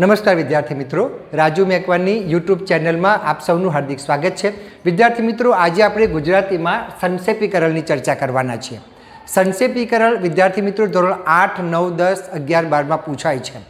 નમસ્કાર વિદ્યાર્થી મિત્રો. રાજુ મેકવાની યુટ્યુબ ચેનલમાં આપ સૌનું હાર્દિક સ્વાગત છે. વિદ્યાર્થી મિત્રો, આજે આપણે ગુજરાતીમાં સંક્ષેપીકરણની ચર્ચા કરવાના છીએ. સંક્ષેપીકરણ વિદ્યાર્થી મિત્રો ધોરણ આઠ, નવ, દસ, અગિયાર, બારમાં પૂછાય છે.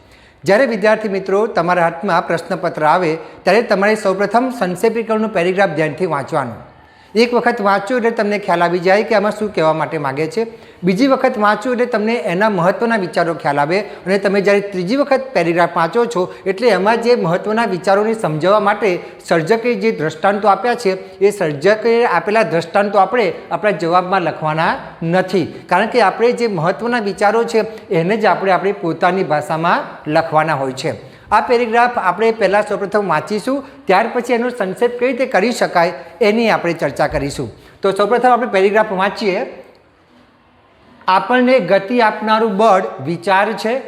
જ્યારે વિદ્યાર્થી મિત્રો તમારા હાથમાં પ્રશ્નપત્ર આવે, ત્યારે તમારે સૌપ્રથમ સંક્ષેપીકરણનું પેરેગ્રાફ ધ્યાનથી વાંચવાનું. એક વખત વાંચો એટલે તમને ખ્યાલ આવી જાય કે આમાં શું કહેવા માટે માગે છે. બીજી વખત વાંચો એટલે તમને એના મહત્ત્વના વિચારો ખ્યાલ આવે અને તમે જ્યારે ત્રીજી વખત પેરેગ્રાફ વાંચો છો એટલે એમાં જે મહત્ત્વના વિચારોને સમજાવવા માટે સર્જકે જે દ્રષ્ટાંતો આપ્યા છે, એ સર્જકે આપેલા દ્રષ્ટાંતો આપણે આપણા જવાબમાં લખવાના નથી. કારણ કે આપણે જે મહત્ત્વના વિચારો છે, એને જ આપણે આપણી પોતાની ભાષામાં લખવાના હોય છે. આ પેરેગ્રાફ આપણે પહેલાં સૌપ્રથમ વાંચીશું, ત્યાર પછી એનો સંક્ષેપ કઈ રીતે કરી શકાય એની આપણે ચર્ચા કરીશું. તો સૌપ્રથમ આપણે પેરેગ્રાફ વાંચીએ. આપણને ગતિ આપનારું બળ વિચાર છે.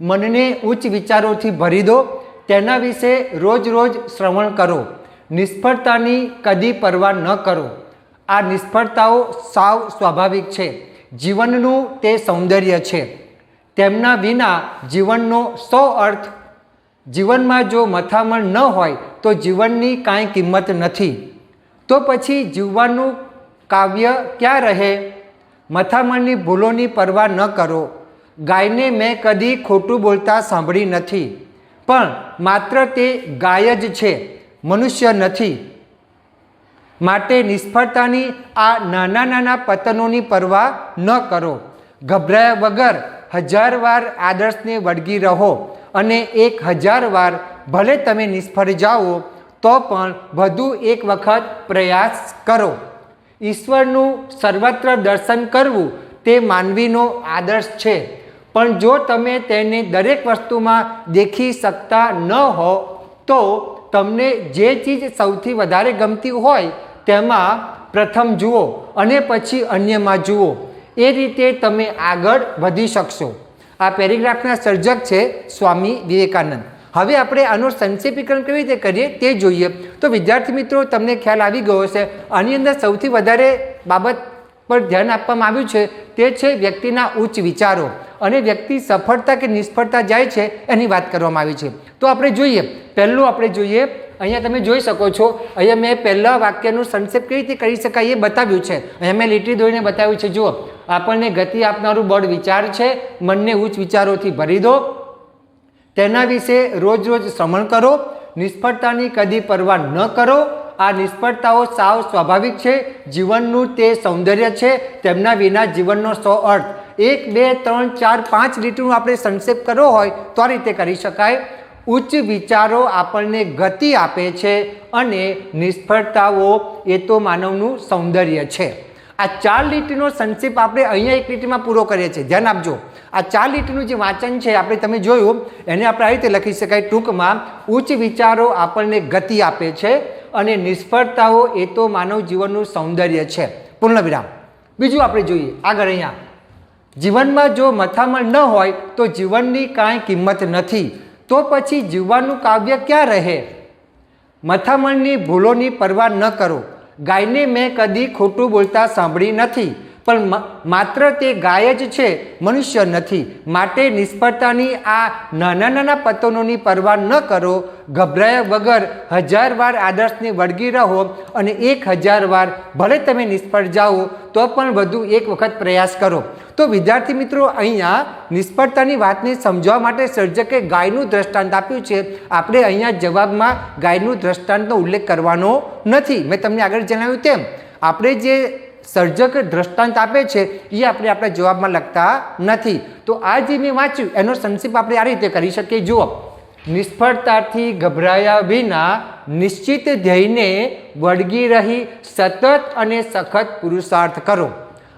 મનને ઉચ્ચ વિચારોથી ભરી દો. તેના વિશે રોજ રોજ શ્રવણ કરો. નિષ્ફળતાની કદી પરવા ન કરો. આ નિષ્ફળતાઓ સાવ સ્વાભાવિક છે. જીવનનું તે સૌંદર્ય છે. તેમના વિના જીવનનો સો અર્થ જીવનમાં જો મથામણ ન હોય તો જીવનની કાંઈ કિંમત નથી. તો પછી જીવવાનું કાવ્ય ક્યાં રહે? મથામણની ભૂલોની પરવા ન કરો. ગાયને મેં કદી ખોટું બોલતા સાંભળી નથી. પણ માત્ર તે ગાય જ છે, મનુષ્ય નથી. માટે નિષ્ફળતાની આ નાના નાના પતનોની પરવા ન કરો. ગભરાયા વગર હજાર વાર આદર્શને વળગી રહો. અને એક હજાર વાર ભલે તમે નિષ્ફળ જાઓ, તો પણ વધુ એક વખત પ્રયાસ કરો. ઈશ્વરનું સર્વત્ર દર્શન કરવું તે માનવીનો આદર્શ છે. પણ જો તમે તેને દરેક વસ્તુમાં દેખી શકતા ન હો, તો તમને જે ચીજ સૌથી વધારે ગમતી હોય, તેમાં પ્રથમ જુઓ અને પછી અન્યમાં જુઓ. એ રીતે તમે આગળ વધી શકશો. આ પેરેગ્રાફના સર્જક છે સ્વામી વિવેકાનંદ. હવે આપણે આનું સંક્ષેપીકરણ કેવી રીતે કરીએ તે જોઈએ. તો વિદ્યાર્થી મિત્રો, તમને ખ્યાલ આવી ગયો હશે, આની અંદર સૌથી વધારે બાબત પર ધ્યાન આપવામાં આવ્યું છે, તે છે વ્યક્તિના ઉચ્ચ વિચારો અને વ્યક્તિ સફળતા કે નિષ્ફળતા જાય છે એની વાત કરવામાં આવી છે. તો આપણે જોઈએ, પહેલું આપણે જોઈએ, અહીંયા તમે જોઈ શકો છો, અહીંયા મેં પહેલા વાક્યનું સંક્ષેપ કેવી રીતે કરી શકાય એ બતાવ્યું છે. અહીંયા મેં લીટી દોરીને બતાવ્યું છે, જુઓ. આપણને ગતિ આપનારું બળ વિચાર છે, મનને ઉચ્ચ વિચારોથી ભરી દો. તેના વિશે રોજ રોજ શ્રમણ કરો, નિષ્ફળતાની કદી પરવા ન કરો. આ નિષ્ફળતાઓ સાવ સ્વાભાવિક છે, જીવનનું તે સૌંદર્ય છે, તેમના વિના જીવનનો સો અર્થ. એક, બે, ત્રણ, ચાર, પાંચ લીટરનું આપણે સંક્ષેપ કરવો હોય તો આ રીતે કરી શકાય. ઉચ્ચ વિચારો આપણને ગતિ આપે છે અને નિષ્ફળતાઓ એ તો માનવનું સૌંદર્ય છે. આ ચાર લીટીનો સંક્ષેપ આપણે અહીંયા એક લીટીમાં પૂરો કરીએ છીએ. ધ્યાન આપજો. આ ચાર લીટીનું જે વાંચન છે, આપણે તમે જોયું, એને આપણે આ રીતે લખી શકાય. ટૂંકમાં, ઉચ્ચ વિચારો આપણને ગતિ આપે છે અને નિષ્ફળતાઓ એ તો માનવ જીવનનું સૌંદર્ય છે. પૂર્ણ વિરામ બીજું આપણે જોઈએ. આગળ અહીંયા. જીવનમાં જો મથામણ ન હોય, તો જીવનની કાંઈ કિંમત નથી. તો પછી જીવવાનું કાવ્ય ક્યાં રહે? મથામણની ભૂલોની પરવા ન કરો. ગાયને મેં કદી ખોટું બોલતા સાંભળી નથી, પણ માત્ર તે ગાય જ છે, મનુષ્ય નથી. માટે નિષ્ફળતાની આ નાના નાના પતનોની પરવા ન કરો. ગભરાયા વગર હજાર વાર આદર્શને વળગી રહો અને એક હજાર વાર ભલે તમે નિષ્ફળ જાઓ તો પણ વધુ એક વખત પ્રયાસ કરો. તો વિદ્યાર્થી મિત્રો, અહીંયા નિષ્ફળતાની વાતને સમજવા માટે સર્જકે ગાયનું દ્રષ્ટાંત આપ્યું છે. આપણે અહીંયા જવાબમાં ગાયનું દ્રષ્ટાંતનો ઉલ્લેખ કરવાનો નથી. મેં તમને આગળ જણાવ્યું તેમ, આપણે જે સર્જક દ્રષ્ટાંત આપે છે, એ આપણે આપણા જવાબમાં લખતા નથી. તો આ જે મેં વાંચ્યું, એનો સંક્ષિપ્ત આપણે આ રીતે કરી શકીએ. જુઓ. નિષ્ફળતાથી ગભરાયા વિના નિશ્ચિત ધ્યેયને વળગી રહી સતત અને સખત પુરુષાર્થ કરો.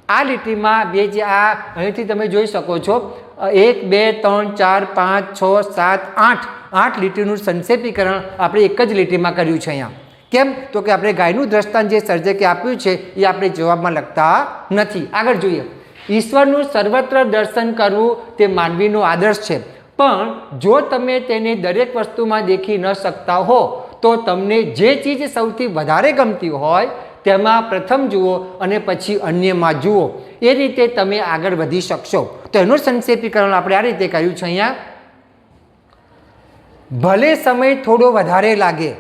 આ લીટીમાં બે જે આ અહીંથી તમે જોઈ શકો છો, એક, બે, ત્રણ, ચાર, પાંચ, છ, સાત, આઠ આઠ લીટીનું સંક્ષેપીકરણ આપણે એક જ લીટીમાં કર્યું છે અહીંયા. કેમ? તો કે આપણે ગાયનું દ્રષ્ટાંત જે સર્જકે આપ્યું છે, એ આપણે જવાબમાં લખતા નથી. આગળ જોઈએ. ઈશ્વરનું સર્વત્ર દર્શન કરવું તે માનવીનો આદર્શ છે. પણ જો તમે તેને દરેક વસ્તુમાં દેખી ન શકતા હો, તો તમને જે ચીજ સૌથી વધારે ગમતી હોય, તેમાં પ્રથમ જુઓ અને પછી અન્યમાં જુઓ. એ રીતે તમે આગળ વધી શકશો. તો એનું સંક્ષેપીકરણ આપણે આ રીતે કર્યું છે અહીંયા. ભલે સમય થોડો વધારે લાગે,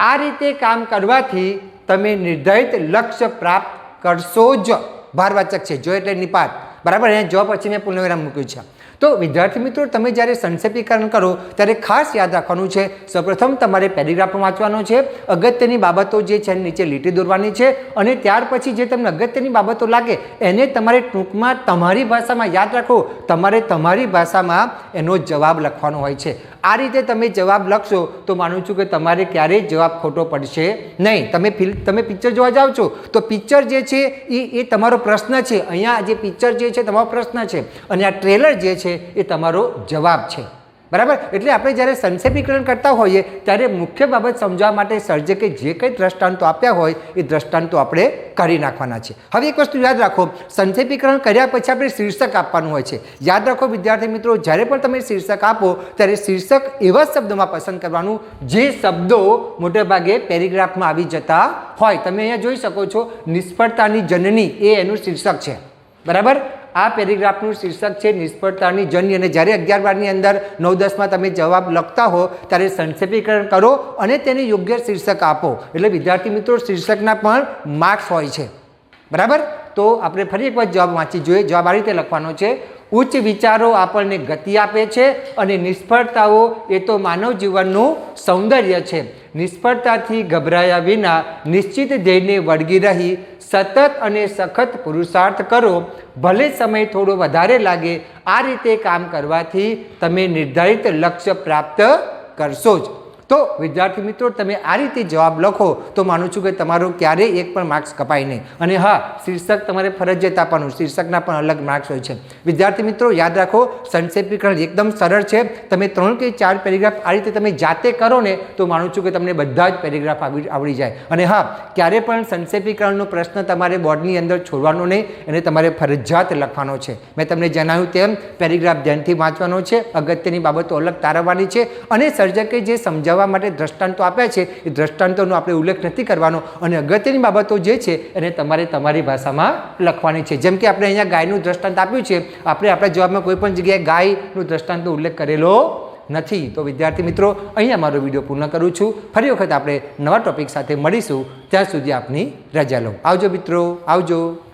આ રીતે કામ કરવાથી તમે નિર્ધારિત લક્ષ્ય પ્રાપ્ત કરશો જ. ભારવાચક છે. જો એટલે નિપાત બરાબર? અહીંયા જો પછી મેં પૂર્ણવિરામ મૂક્યું છે. તો વિદ્યાર્થી મિત્રો, તમે જ્યારે સંક્ષેપીકરણ કરો, ત્યારે ખાસ યાદ રાખવાનું છે, સૌપ્રથમ તમારે પેરેગ્રાફ વાંચવાનો છે, અગત્યની બાબતો જે છે નીચે લીટી દોરવાની છે, અને ત્યાર પછી જે તમને અગત્યની બાબતો લાગે, એને તમારે ટૂંકમાં તમારી ભાષામાં યાદ રાખો. તમારે તમારી ભાષામાં એનો જવાબ લખવાનો હોય છે. આ રીતે તમે જવાબ લખશો, તો માનું છું કે તમારે ક્યારેય જવાબ ખોટો પડશે નહીં. તમે તમે પિક્ચર જોવા જાઓ છો, તો પિક્ચર જે છે એ એ તમારો પ્રશ્ન છે. અહીંયા જે પિક્ચર જે છે, તમારો પ્રશ્ન છે. અને આ ટ્રેલર જે છે એ તમારો જવાબ છે. બરાબર? એટલે આપણે જ્યારે સંક્ષેપીકરણ કરતા હોઈએ, ત્યારે મુખ્ય બાબત સમજવા માટે સર્જકે જે કંઈ દ્રષ્ટાંતો આપ્યા હોય, એ દ્રષ્ટાંતો આપણે કરી નાખવાના છે. હવે એક વસ્તુ યાદ રાખો, સંક્ષેપીકરણ કર્યા પછી આપણે શીર્ષક આપવાનું હોય છે. યાદ રાખો વિદ્યાર્થી મિત્રો, જ્યારે પણ તમે શીર્ષક આપો, ત્યારે શીર્ષક એવા શબ્દોમાં પસંદ કરવાનું, જે શબ્દો મોટેભાગે પેરેગ્રાફમાં આવી જતા હોય. તમે અહીંયા જોઈ શકો છો, નિષ્ફળતાની જનની એ એનું શીર્ષક છે. બરાબર? આ પેરેગ્રાફનું શીર્ષક છે નિષ્ફળતાની જન્ય અને જ્યારે અગિયાર બારની અંદર નવ દસમાં તમે જવાબ લખતા હો, ત્યારે સંક્ષેપીકરણ કરો અને તેને યોગ્ય શીર્ષક આપો. એટલે વિદ્યાર્થી મિત્રો, શીર્ષકના પણ માર્ક્સ હોય છે. બરાબર? તો આપણે ફરી એકવાર જવાબ વાંચી જોઈએ. જવાબ આ રીતે લખવાનો છે. ઉચ્ચ વિચારો આપણને ગતિ આપે છે અને નિષ્ફળતાઓ એ તો માનવ જીવનનું સૌંદર્ય છે. નિષ્ફળતાથી ગભરાયા વિના નિશ્ચિત ધ્યેયને વળગી રહી, સતત અને સખત પુરુષાર્થ કરો, ભલે સમય થોડો વધારે લાગે, આ રીતે કામ કરવાથી તમે નિર્ધારિત લક્ષ્ય પ્રાપ્ત કરશો જ. તો, વિદ્યાર્થી મિત્રો, તમે આ રીતે જવાબ લખો, તો માનું છું કે તમારો ક્યારેય એક પણ માર્ક્સ કપાય નહીં. અને હા, શીર્ષક તમારે ફરજિયાત આપવાનું, શીર્ષકના પણ અલગ માર્ક્સ હોય છે. વિદ્યાર્થી મિત્રો, યાદ રાખો, સંક્ષેપીકરણ એકદમ સરળ છે. તમે ત્રણ કે ચાર પેરેગ્રાફ આ રીતે તમે જાતે કરો ને, તો માનું છું કે તમને બધા જ પેરેગ્રાફ આવડી જાય. અને હા, ક્યારે પણ સંક્ષેપીકરણનો પ્રશ્ન તમારે બોર્ડની અંદર છોડવાનો નહીં, એને તમારે ફરજિયાત લખવાનો છે. મેં તમને જણાવ્યું તેમ પેરેગ્રાફ ધ્યાનથી વાંચવાનો છે, અગત્યની બાબતો અલગ તારવવાની છે. અને સર્જકે જે સમજાવવા માટે દ્રષ્ટાંતો આપ્યા છે, એ દ્રષ્ટાંતોનો આપણે ઉલ્લેખ નથી કરવાનો. અને અગત્યની બાબતો જે છે, એને તમારે તમારી ભાષામાં લખવાની છે. જેમ કે આપણે અહીંયા ગાયનું દ્રષ્ટાંત આપ્યું છે, આપણે આપણા જવાબમાં કોઈ પણ જગ્યાએ ગાયનું દ્રષ્ટાંતનો ઉલ્લેખ કરેલો નથી. તો વિદ્યાર્થી મિત્રો, અહીંયા મારો વીડિયો પૂર્ણ કરું છું. ફરી વખત આપણે નવા ટોપિક સાથે મળીશું. ત્યાં સુધી આપની રજા લો. આવજો મિત્રો, આવજો.